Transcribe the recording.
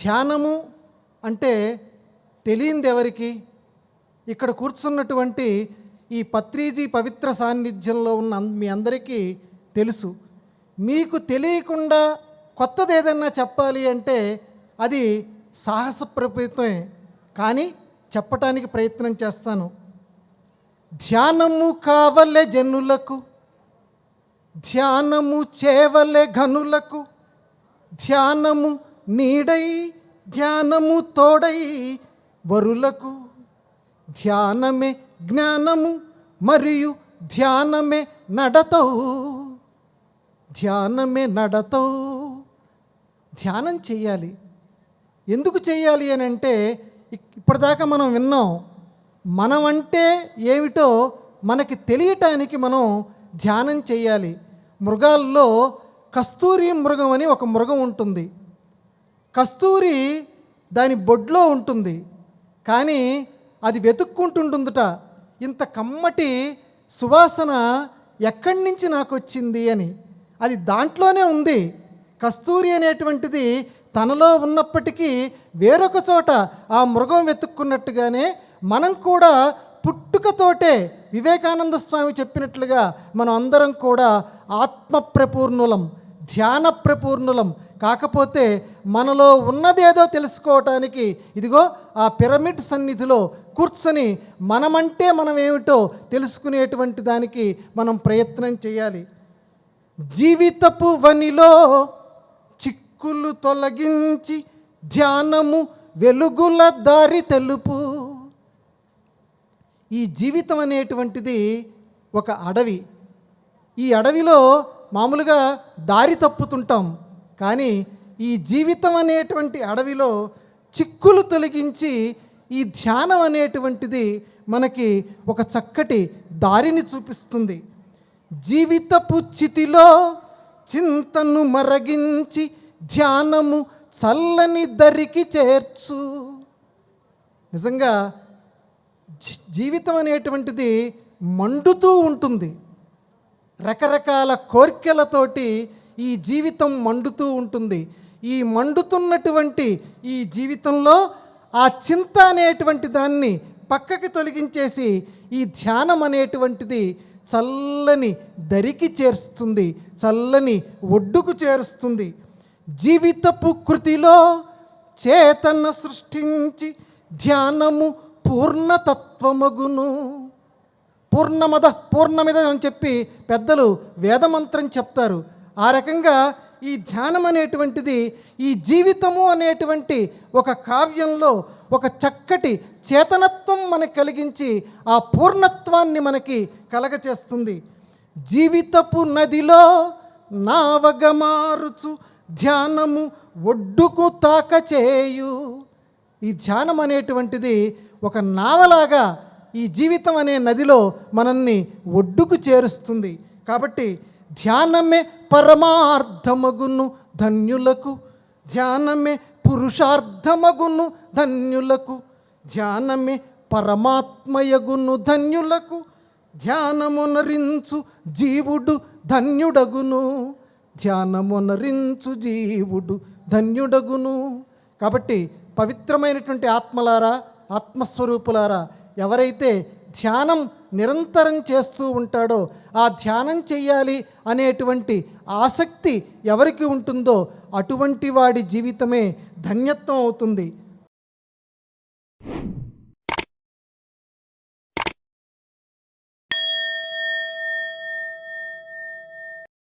ధ్యానము అంటే తెలియంది ఎవరికి? ఇక్కడ కూర్చున్నటువంటి ఈ పత్రీజీ పవిత్ర సాన్నిధ్యంలో ఉన్న మీ అందరికీ తెలుసు. మీకు తెలియకుండా కొత్తది ఏదన్నా చెప్పాలి అంటే అది సాహసప్రపరితమే కానీ చెప్పటానికి ప్రయత్నం చేస్తాను. ధ్యానము కావలే జనులకు ధ్యానము చేవలే ఘనులకు ధ్యానము నీడై ధ్యానము తోడై వరులకు ధ్యానమే జ్ఞానము మరియు ధ్యానమే నడతవు. ధ్యానమే నడతవు. ధ్యానం చేయాలి ఎందుకు చేయాలి అని అంటే ఇప్పటిదాకా మనం విన్నాం మనం అంటే ఏమిటో మనకి తెలియటానికి మనం ధ్యానం చేయాలి మృగాల్లో కస్తూరి మృగం అని ఒక మృగం ఉంటుంది. కస్తూరి దాని బొడ్లో ఉంటుంది కానీ అది వెతుక్కుంటుంటుందిట. ఇంత కమ్మటి సువాసన ఎక్కడి నుంచి నాకు వచ్చింది అని. అది దాంట్లోనే ఉంది. కస్తూరి అనేటువంటిది తనలో ఉన్నప్పటికీ వేరొక చోట ఆ మృగం వెతుక్కున్నట్టుగానే మనం కూడా పుట్టుకతోటే వివేకానంద స్వామి చెప్పినట్లుగా మనం అందరం కూడా ఆత్మ ప్రపూర్ణులం ధ్యాన ప్రపూర్ణులం కాకపోతే మనలో ఉన్నదేదో తెలుసుకోవటానికి ఇదిగో ఆ పిరమిడ్ సన్నిధిలో కూర్చొని మనమంటే మనం ఏమిటో తెలుసుకునేటువంటి దానికి మనం ప్రయత్నం చేయాలి. జీవితపు వనిలో చిక్కులు తొలగించి ధ్యానము వెలుగుల దారి తెలుపు. ఈ జీవితం అనేటువంటిది ఒక అడవి. ఈ అడవిలో మామూలుగా దారి తప్పుతుంటాం. కానీ ఈ జీవితం అనేటువంటి అడవిలో చిక్కులు తొలగించి ఈ ధ్యానం అనేటువంటిది మనకి ఒక చక్కటి దారిని చూపిస్తుంది. జీవితపు చితిలో చింతను మరగించి ధ్యానము చల్లని దరికి చేర్చు. నిజంగా జీవితం అనేటువంటిది మండుతూ ఉంటుంది. రకరకాల కోర్కెలతోటి ఈ జీవితం మండుతూ ఉంటుంది. ఈ మండుతున్నటువంటి ఈ జీవితంలో ఆ చింత అనేటువంటి దాన్ని పక్కకి తొలగించేసి ఈ ధ్యానం అనేటువంటిది చల్లని దరికి చేరుస్తుంది చల్లని ఒడ్డుకు చేరుస్తుంది. జీవితపు కృతిలో చేతన సృష్టించి ధ్యానము పూర్ణతత్వమగును. పూర్ణమద పూర్ణమిద అని చెప్పి పెద్దలు వేదమంత్రం చెప్తారు. ఆ రకంగా ఈ ధ్యానం అనేటువంటిది ఈ జీవితము అనేటువంటి ఒక కావ్యంలో ఒక చక్కటి చేతనత్వం మనకు కలిగించి ఆ పూర్ణత్వాన్ని మనకి కలగచేస్తుంది. జీవితపు నదిలో నావగమారుచు ధ్యానము ఒడ్డుకు తాక చేయు ఈ ధ్యానం అనేటువంటిది ఒక నావలాగా ఈ జీవితం అనే నదిలో మనల్ని ఒడ్డుకు చేరుస్తుంది. కాబట్టి ధ్యానమే పరమార్థమగును ధన్యులకు. ధ్యానమే పురుషార్థమగును ధన్యులకు. ధ్యానమే పరమాత్మయగును ధన్యులకు. ధ్యానమునరించు జీవుడు ధన్యుడగును. ధ్యానమునరించు జీవుడు ధన్యుడగును. కాబట్టి పవిత్రమైనటువంటి ఆత్మలారా ఆత్మస్వరూపులారా ఎవరైతే ధ్యానం నిరంతరం చేస్తూ ఉంటాడో ఆ ధ్యానం చేయాలి అనేటువంటి ఆసక్తి ఎవరికి ఉంటుందో అటువంటి వాడి జీవితమే ధన్యత్వం అవుతుంది.